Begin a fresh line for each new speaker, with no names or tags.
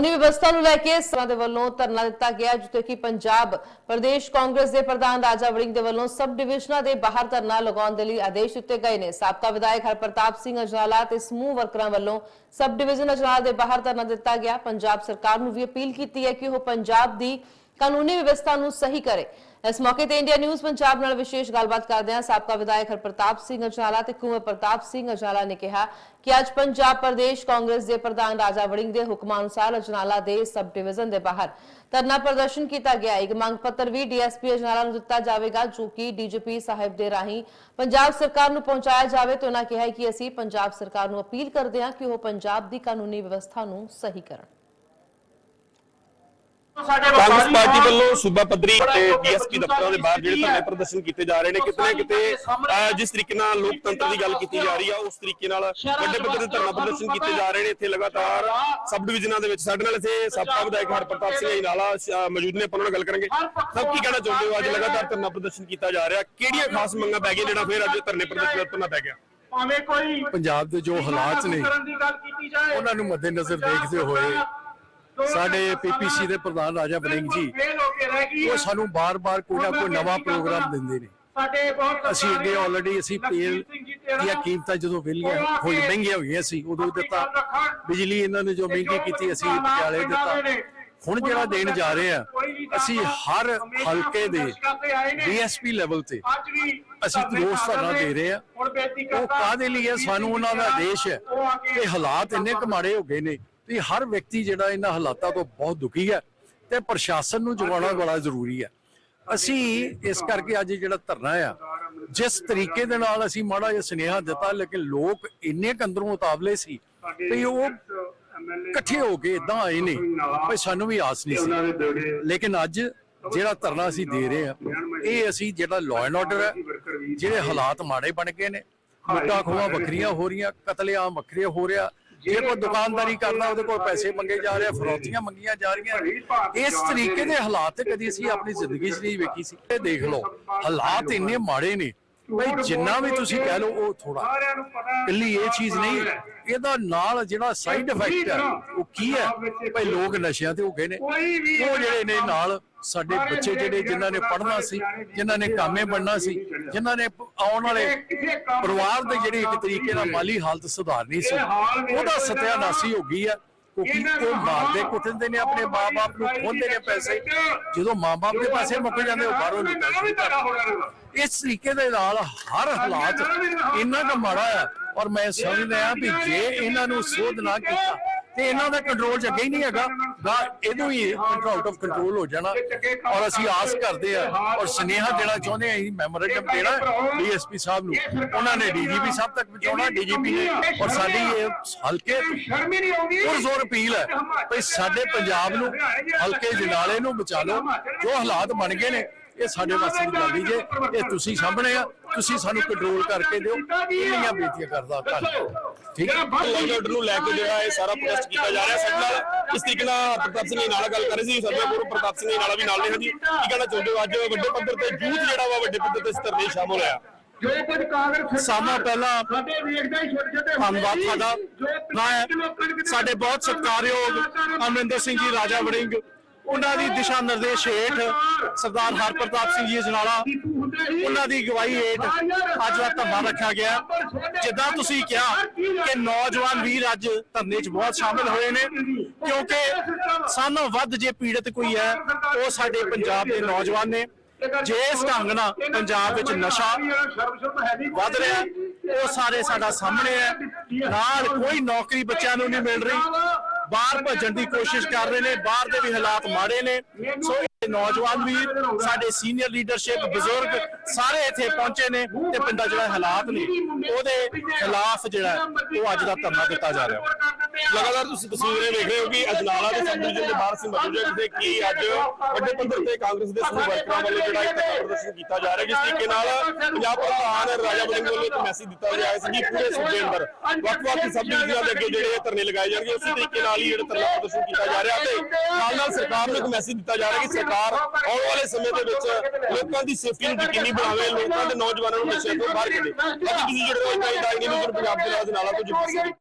ਕਾਨੂੰਨੀ ਵਿਵਸਥਾ ਨੂੰ ਲੈ ਕੇ ਸਭਾ ਦੇ ਵੱਲੋਂ ਧਰਨਾ ਦਿੱਤਾ ਗਿਆ, ਜਿੱਥੇ ਕਿ ਪੰਜਾਬ ਪ੍ਰਦੇਸ਼ ਕਾਂਗਰਸ ਦੇ ਪ੍ਰਧਾਨ ਰਾਜਾ ਵੜਿੰਗ ਦੇ ਵੱਲੋਂ ਸਬ ਡਿਵੀਜ਼ਨਾਂ ਦੇ ਬਾਹਰ ਧਰਨਾ ਲਗਾਉਣ ਦੇ ਲਈ ਆਦੇਸ਼ ਦਿੱਤੇ ਗਏ ਨੇ। ਸਾਬਕਾ ਵਿਧਾਇਕ ਹਰਪ੍ਰਤਾਪ ਸਿੰਘ ਅਜਨਾਲਾ ਤੇ ਸਮੂਹ ਵਰਕਰਾਂ ਵੱਲੋਂ ਸਬ ਡਿਵੀਜ਼ਨ ਅਜਨਾਲਾ ਦੇ ਬਾਹਰ ਧਰਨਾ ਦਿੱਤਾ ਗਿਆ। ਪੰਜਾਬ ਸਰਕਾਰ ਨੂੰ ਵੀ ਅਪੀਲ ਕੀਤੀ ਹੈ ਕਿ ਉਹ ਪੰਜਾਬ ਦੀ ਕਾਨੂੰਨੀ ਵਿਵਸਥਾ ਨੂੰ ਸਹੀ ਕਰੇ। ਇਸ ਮੌਕੇ ਤੇ ਇੰਡੀਆ ਨਿਊਜ਼ ਪੰਜਾਬ ਨਾਲ ਵਿਸ਼ੇਸ਼ ਗੱਲਬਾਤ ਕਰਦੇ ਹਾਂ। ਸਾਬਕਾ ਵਿਧਾਇਕ ਹਰਪ੍ਰਤਾਪ ਸਿੰਘ ਅਜਨਾਲਾ ਤੇ ਕੁੰਵਰ ਪ੍ਰਤਾਪ ਸਿੰਘ ਅਜਨਾਲਾ ਨੇ ਕਿਹਾ ਕਿ ਅੱਜ ਪੰਜਾਬ ਪ੍ਰਦੇਸ਼ ਕਾਂਗਰਸ ਦੇ ਪ੍ਰਧਾਨ ਰਾਜਾ ਵੜਿੰਗ ਦੇ ਹੁਕਮਾਂ ਅਨੁਸਾਰ ਅਜਨਾਲਾ ਦੇ ਸਬ ਡਿਵੀਜ਼ਨ ਦੇ ਬਾਹਰ ਧਰਨਾ ਪ੍ਰਦਰਸ਼ਨ ਕੀਤਾ ਗਿਆ। ਇੱਕ ਮੰਗ ਪੱਤਰ ਵੀ ਡੀਐਸਪੀ ਅਜਨਾਲਾ ਨੂੰ ਦਿੱਤਾ ਜਾਵੇਗਾ, ਜੋ ਕਿ ਡੀਜੀਪੀ ਸਾਹਿਬ ਦੇ ਰਾਹੀਂ ਪੰਜਾਬ ਸਰਕਾਰ ਨੂੰ ਪਹੁੰਚਾਇਆ ਜਾਵੇ ਤੇ ਉਹਨਾਂ ਕਿਹਾ ਕਿ ਅਸੀਂ ਪੰਜਾਬ ਸਰਕਾਰ ਨੂੰ ਅਪੀਲ ਕਰਦੇ ਹਾਂ ਕਿ ਉਹ ਪੰਜਾਬ ਦੀ ਕਾਨੂੰਨੀ ਵਿਵਸਥਾ ਨੂੰ ਸਹੀ ਕਰਨ।
ਕਾਂਗਰਸ ਪਾਰਟੀ ਵੱਲੋਂ ਸੂਬਾ ਪੱਧਰੀ ਤੇ ਡੀਐਸਪੀ ਦਫ਼ਤਰਾਂ ਦੇ ਬਾਹਰ ਜਿਹੜੇ ਧਰਨੇ ਪ੍ਰਦਰਸ਼ਨ ਕੀਤੇ ਜਾ ਰਹੇ ਨੇ ਕਿਤੇ ਕਿਤੇ ਜਿਸ ਤਰੀਕੇ ਨਾਲ ਲੋਕਤੰਤਰ ਦੀ ਗੱਲ ਕੀਤੀ ਜਾ ਰਹੀ ਆ ਉਸ ਤਰੀਕੇ ਨਾਲ ਵੱਡੇ ਪੱਧਰ ਤੇ ਧਰਨਾ ਪ੍ਰਦਰਸ਼ਨ ਕੀਤੇ ਜਾ ਰਹੇ ਨੇ ਇੱਥੇ ਲਗਾਤਾਰ ਸਬ ਡਿਵੀਜ਼ਨਾਂ ਦੇ ਵਿੱਚ। ਸਾਡੇ ਨਾਲ ਇੱਥੇ ਸਾਬਕਾ ਵਿਧਾਇਕ ਹਰਪ੍ਰਤਾਪ ਸਿੰਘ ਜੀ ਨਾਲਾ ਅਹ, ਮੌਜੂਦ ਨੇ ਆਪਾਂ ਨਾਲ ਗੱਲ ਕਰਾਂਗੇ। ਸਭ ਕੀ ਕਹਿਣਾ ਚਾਹੁੰਦੇ ਹੋ? ਅੱਜ ਲਗਾਤਾਰ ਧਰਨਾ ਪ੍ਰਦਰਸ਼ਨ ਕੀਤਾ ਜਾ ਰਿਹਾ। ਕਿਹੜੀਆਂ ਖਾਸ ਮੰਗਾਂ ਪੈ ਗਈਆਂ ਜਿਹੜਾ ਫਿਰ ਅੱਜ ਧਰਨੇ ਪ੍ਰਦਰਸ਼ਨ ਕਰਨਾ ਪੈ ਗਿਆ?
ਭਾਵੇਂ ਕੋਈ
ਪੰਜਾਬ ਦੇ ਜੋ ਹਾਲਾਤ ਨੇ ਉਹਨਾਂ ਨੂੰ ਮੱਦੇਨਜ਼ਰ ਦੇਖਦੇ ਹੋਏ ਸਾਡੇ ਪੀਪੀਸੀ ਦੇ ਪ੍ਰਧਾਨ ਰਾਜਾ ਵੜਿੰਗ ਜੀ ਉਹ ਸਾਨੂੰ ਬਾਰ-ਬਾਰ ਕੋਈ ਨਾ ਕੋਈ ਨਵਾਂ ਪ੍ਰੋਗਰਾਮ ਦਿੰਦੇ ਨੇ।
ਸਾਡੇ ਬਹੁਤ
ਅਸੀਂ ਅੱਗੇ ਆਲਰੇਡੀ ਅਸੀਂ ਤੇਲ ਦੀਆਂ ਕੀਮਤਾਂ ਜਦੋਂ ਵਿਲੀਆਂ ਹੋਈ ਮਹਿੰਗੀਆਂ ਹੋਈਆਂ ਸੀ ਉਦੋਂ ਦਿੱਤਾ। ਬਿਜਲੀ ਇਹਨਾਂ ਨੇ ਜੋ ਮਹਿੰਗੀ ਕੀਤੀ ਅਸੀਂ ਪਟਿਆਲੇ ਦਿੱਤਾ। ਹੁਣ ਜਿਹੜਾ ਦੇਣ ਜਾ ਰਹੇ ਆ ਅਸੀਂ ਹਰ ਹਲਕੇ ਦੇ ਡੀਐਸਪੀ ਲੈਵਲ ਤੇ ਅਸੀਂ ਰੋਸ ਧਰਨਾ ਦੇ ਰਹੇ ਆ। ਉਹ ਕਾਹਦੇ ਲਈ ਹੈ ਸਾਨੂੰ ਉਹਨਾਂ ਦਾ ਆਦੇਸ਼ ਹੈ। ਕਿ ਹਾਲਾਤ ਇੰਨੇ ਕਮਾੜੇ ਹੋ ਗਏ ਨੇ। ਕਿ ਹਰ ਵਿਅਕਤੀ ਜਿਹੜਾ ਇਹਨਾਂ ਹਾਲਾਤਾਂ ਤੋਂ ਬਹੁਤ ਦੁਖੀ ਹੈ ਤੇ ਪ੍ਰਸ਼ਾਸਨ ਨੂੰ ਜਗਾਉਣਾ ਬੜਾ ਜ਼ਰੂਰੀ ਹੈ। ਅਸੀਂ ਇਸ ਕਰਕੇ ਅੱਜ ਜਿਹੜਾ ਧਰਨਾ ਆ ਜਿਸ ਤਰੀਕੇ ਦੇ ਨਾਲ ਅਸੀਂ ਮਾੜਾ ਜਿਹਾ ਸੁਨੇਹਾ ਦਿੱਤਾ ਲੇਕਿਨ ਲੋਕ ਇੰਨੇ ਕੁ ਅੰਦਰੋਂ ਉਤਾਵਲੇ ਸੀ ਵੀ ਉਹ ਇਕੱਠੇ ਹੋ ਕੇ ਇਦਾਂ ਆਏ ਨੇ ਵੀ ਸਾਨੂੰ ਵੀ ਆਸ ਨਹੀਂ ਸੀ। ਲੇਕਿਨ ਅੱਜ ਜਿਹੜਾ ਧਰਨਾ ਅਸੀਂ ਦੇ ਰਹੇ ਆ ਇਹ ਅਸੀਂ ਜਿਹੜਾ ਲਾਅ ਐਂਡ ਆਰਡਰ ਹੈ ਜਿਹੜੇ ਹਾਲਾਤ ਮਾੜੇ ਬਣ ਗਏ ਨੇ ਲੁੱਟਾਂ ਖੋਹਾਂ ਵੱਖਰੀਆਂ ਹੋ ਰਹੀਆਂ ਕਤਲੇਆਮ ਵੱਖਰੇ ਹੋ ਰਿਹਾ ਜੇ ਕੋਈ ਦੁਕਾਨਦਾਰੀ ਕਰਦਾ, ਉਹਦੇ ਕੋਲ ਪੈਸੇ ਮੰਗੇ ਜਾ ਰਹੇ ਆ, ਫਰੌਤੀਆਂ ਮੰਗੀਆਂ ਜਾ ਰਹੀਆਂ ਇਸ ਤਰੀਕੇ ਦੇ ਹਾਲਾਤ ਕਦੀ ਅਸੀਂ ਆਪਣੀ ਜ਼ਿੰਦਗੀ 'ਚ ਨਹੀਂ ਵੇਖੀ ਸੀ। ਇਹ ਦੇਖ ਲਓ, ਹਾਲਾਤ ਇੰਨੇ ਮਾੜੇ ਨੇ ਬਈ ਜਿੰਨਾ ਵੀ ਤੁਸੀਂ ਕਹਿ ਲਓ ਉਹ ਥੋੜਾ
ਸਾਰਿਆਂ ਨੂੰ ਪਤਾ
ਕੱਲੀ ਇਹ ਚੀਜ਼ ਨਹੀਂ ਇਹਦਾ ਨਾਲ ਜਿਹੜਾ ਸਾਈਡ ਇਫੈਕਟ ਹੈ ਉਹ ਕੀ ਹੈ? ਭਈ ਲੋਕ ਨਸ਼ਿਆਂ ਤੇ ਹੋ ਗਏ ਨੇ। ਉਹ ਜਿਹੜੇ ਨੇ ਨਾਲ ਸਾਡੇ ਬੱਚੇ ਜਿਹੜੇ ਜਿਨ੍ਹਾਂ ਨੇ ਪੜ੍ਹਨਾ ਸੀ ਜਿਨ੍ਹਾਂ ਨੇ ਕਾਮੇ ਬਣਨਾ ਸੀ ਜਿਨ੍ਹਾਂ ਨੇ ਆਉਣ ਵਾਲੇ ਪਰਿਵਾਰ ਦੇ ਜਿਹੜੀ ਇੱਕ ਤਰੀਕੇ ਨਾਲ ਮਾਲੀ ਹਾਲਤ ਸੁਧਾਰਨੀ ਸੀ ਉਹਦਾ ਸਤਿਆਨਾਸੀ ਹੋ ਗਈ ਹੈ। ਕਿਉਂਕਿ ਉਹ ਮਾਰਦੇ ਕੁੱਟਦੇ ਨੇ ਆਪਣੇ ਮਾਪੇ ਨੂੰ ਖੋਹਦੇ ਨੇ ਪੈਸੇ। ਜਦੋਂ ਮਾਪੇ ਦੇ ਪੈਸੇ ਮੁੱਕ ਜਾਂਦੇ ਉਹ ਬਾਹਰੋਂ
ਹੋ ਰਿਹਾ
ਇਸ ਤਰੀਕੇ ਦੇ ਨਾਲ ਹਰ ਹਾਲਾਤ ਇੰਨਾ ਕੁ ਮਾੜਾ ਆ ਔਰ ਮੈਂ ਸਮਝਦਾ ਆ ਵੀ ਜੇ ਇਹਨਾਂ ਨੂੰ ਸੋਧ ਨਾ ਕੀਤਾ ਤੇ ਇਹਨਾਂ ਦਾ ਕੰਟਰੋਲ ਚ ਅੱਗੇ ਹੀ ਨਹੀਂ ਹੈਗਾ। ਦਾ ਇਹਨੂੰ ਹੀ ਆਊਟ ਆਫ ਕੰਟਰੋਲ ਹੋ ਜਾਣਾ। ਔਰ ਅਸੀਂ ਆਸ ਕਰਦੇ ਆ ਔਰ ਸੁਨੇਹਾ ਦੇਣਾ ਚਾਹੁੰਦੇ ਆ ਅਸੀਂ ਮੈਮੋਰੈਂਡਮ ਦੇਣਾ ਡੀਐਸਪੀ ਸਾਹਿਬ ਨੂੰ। ਉਹਨਾਂ ਨੇ ਡੀਜੀਪੀ ਸਾਹਿਬ ਤੱਕ ਪਹੁੰਚਾਉਣਾ ਡੀਜੀਪੀ ਨੇ ਔਰ ਸਾਡੀ ਇਹ ਹਲਕੇ
ਸ਼ਰਮ ਹੀ ਨਹੀਂ ਆਉਂਦੀ।
ਪੁਰ ਜ਼ੋਰ ਅਪੀਲ ਹੈ ਵੀ ਸਾਡੇ ਪੰਜਾਬ ਨੂੰ ਹਲਕੇ ਜਨਾਲੇ ਨੂੰ ਬਚਾ ਲਓ। ਜੋ ਹਾਲਾਤ ਬਣ ਗਏ ਨੇ ਇਹ ਸਾਡੇ ਵਾਸਤੇ ਗੱਲ ਜੇ ਇਹ ਤੁਸੀਂ ਸਾਹਮਣੇ ਆ ਤੁਸੀਂ ਸਾਨੂੰ ਕੰਟਰੋਲ ਕਰਕੇ ਦਿਓ। ਇੰਨੀਆਂ ਬੇਨਤੀਆਂ ਕਰਦਾ ਧੰਨਵਾਦ। ਠੀਕ ਹੈ?
ਆਰਡਰ ਨੂੰ ਲੈ ਕੇ ਜਿਹੜਾ ਇਹ ਸਾਰਾ ਪ੍ਰੋਟੈਸਟ ਕੀਤਾ ਜਾ ਰਿਹਾ ਸਾਡੇ ਨਾਲ। ਇਸ ਤਰੀਕੇ ਨਾਲ ਪ੍ਰਤਾਪ ਸਿੰਘ ਨਾਲ ਗੱਲ ਕਰ ਰਹੇ ਸੀ ਸਾਡੇ ਕੋਲ ਪ੍ਰਤਾਪ ਸਿੰਘ ਨਾਲ ਵੀ ਨਾਲ ਨੇ ਹਾਂਜੀ। ਕੀ ਕਹਿਣਾ ਚਾਹੁੰਦੇ ਹੋ ਅੱਜ? ਵੱਡੇ ਪੱਧਰ ਤੇ ਯੂਥ ਜਿਹੜਾ ਵਾ ਵੱਡੇ ਪੱਧਰ ਤੇ ਇਸ ਧਰਨੇ ਸ਼ਾਮਲ ਹੋਇਆ।
ਜੋ ਕੁਝ ਕਾਂਗਰਸ
ਸਾਮਾ ਪਹਿਲਾਂ
ਸਾਡੇ ਵੇਖਦਾ ਹੀ ਛੋਟੇ ਛੋਟੇ
ਧੰਨਵਾਦ ਸਾਡਾ ਮੈਂ ਸਾਡੇ ਬਹੁਤ ਸਤਿਕਾਰਯੋਗ ਅਮਰਿੰਦਰ ਸਿੰਘ ਜੀ ਰਾਜਾ ਵੜਿੰਗ। ਉਹਨਾਂ ਦੀ ਦਿਸ਼ਾ ਨਿਰਦੇਸ਼ ਹੇਠ ਸਰਦਾਰ ਹਰਪ੍ਰਤਾਪ ਸਿੰਘ ਜੀ ਅਜਨਾਲਾ ਉਹਨਾਂ ਦੀ ਅਗਵਾਈ ਹੇਠ ਅੱਜ ਦਾ ਧਰਨਾ ਰੱਖਿਆ ਗਿਆ। ਜਿੱਦਾਂ ਤੁਸੀਂ ਕਿਹਾ ਕਿ ਨੌਜਵਾਨ ਵੀਰ ਅੱਜ ਧਰਨੇ 'ਚ ਬਹੁਤ ਸ਼ਾਮਿਲ ਹੋਏ ਨੇ, ਕਿਉਂਕਿ ਸਾਨੂੰ ਵੱਧ ਜੇ ਪੀੜਤ ਕੋਈ ਹੈ, ਉਹ ਸਾਡੇ ਪੰਜਾਬ ਦੇ ਨੌਜਵਾਨ ਨੇ। ਜਿਸ ਢੰਗ ਨਾਲ ਪੰਜਾਬ ਵਿੱਚ ਨਸ਼ਾ ਵੱਧ ਰਿਹਾ, ਉਹ ਸਾਰੇ ਸਾਡਾ ਸਾਹਮਣੇ ਹੈ। ਨਾਲ ਕੋਈ ਨੌਕਰੀ ਬੱਚਿਆਂ ਨੂੰ ਨਹੀਂ ਮਿਲ ਰਹੀ। ਬਾਹਰ ਭੱਜਣ ਦੀ ਕੋਸ਼ਿਸ਼ ਕਰ ਰਹੇ ਨੇ, ਬਾਹਰ ਦੇ ਵੀ ਹਾਲਾਤ ਮਾੜੇ ਨੇ। ਸੋ ਨੌਜਵਾਨ ਵੀਰ, ਸਾਡੇ ਸੀਨੀਅਰ ਲੀਡਰਸ਼ਿਪ ਬਜ਼ੁਰਗ ਸਾਰੇ ਇੱਥੇ ਪਹੁੰਚੇ ਨੇ ਤੇ ਪਿੰਡਾਂ ਜਿਹੜਾ ਹਾਲਾਤ ਨੇ, ਉਹਦੇ ਖਿਲਾਫ ਜਿਹੜਾ ਉਹ ਅੱਜ ਦਾ ਧਰਨਾ ਦਿੱਤਾ ਜਾ ਰਿਹਾ।
ਲਗਾਤਾਰ ਤੁਸੀਂ ਤਸਵੀਰਾਂ ਵੇਖ ਰਹੇ ਹੋ ਕਿ ਅਜਨਾਲਾ ਦੇ ਸਬ ਡਿਵੀਜ਼ਨ ਦੇ ਬਾਹਰ ਸੀ ਮੌਜੂਦ ਜਿੱਥੇ ਕਿ ਅੱਜ ਵੱਡੇ ਪੱਧਰ ਤੇ ਕਾਂਗਰਸ ਦੇ ਸਮੂਹ ਵਰਕਰਾਂ ਵੱਲੋਂ ਜਿਹੜਾ ਇੱਕ ਪ੍ਰਦਰਸ਼ਨ ਕੀਤਾ ਜਾ ਰਿਹਾ, ਜਿਸ ਤਰੀਕੇ ਨਾਲ ਪੰਜਾਬ ਪ੍ਰਧਾਨ ਰਾਜਾ ਵੜਿੰਗ ਵੱਲੋਂ ਇੱਕ ਮੈਸੇਜ ਦਿੱਤਾ ਗਿਆ ਸੀ ਕਿ ਪੂਰੇ ਸੂਬੇ ਅੰਦਰ ਵੱਖ-ਵੱਖ ਸਬ ਡਿਵੀਜ਼ਨਾਂ ਦੇ ਅੱਗੇ ਜਿਹੜੇ ਧਰਨੇ ਲਗਾਏ ਜਾਣਗੇ, ਉਸੇ ਤਰੀਕੇ ਨਾਲ ਹੀ ਜਿਹੜਾ ਧਰਨਾ ਪ੍ਰਦਰਸ਼ਨ ਕੀਤਾ ਜਾ ਰਿਹਾ ਤੇ ਨਾਲ ਨਾਲ ਸਰਕਾਰ ਨੂੰ ਇੱਕ ਮੈਸੇਜ ਦਿੱਤਾ ਜਾ ਰਿਹਾ ਕਿ ਸਰਕਾਰ ਆਉਣ ਵਾਲੇ ਸਮੇਂ ਦੇ ਵਿੱਚ ਲੋਕਾਂ ਦੀ ਸੇਫਟੀ ਨੂੰ ਯਕੀਨੀ ਬਣਾਵੇ, ਲੋਕਾਂ ਦੇ ਨੌਜਵਾਨਾਂ ਨੂੰ ਨਸ਼ੇ ਤੋਂ ਬਾਹਰ ਕੱਢੇ। ਅੱਜ ਤੁਸੀਂ ਜਿਹੜੇ ਹੋ ਇਸ ਟਾਈਮ ਦਾ ਪੰਜਾਬ ਦੇ ਨਾਲ ਤੋਂ ਜੁੜੇ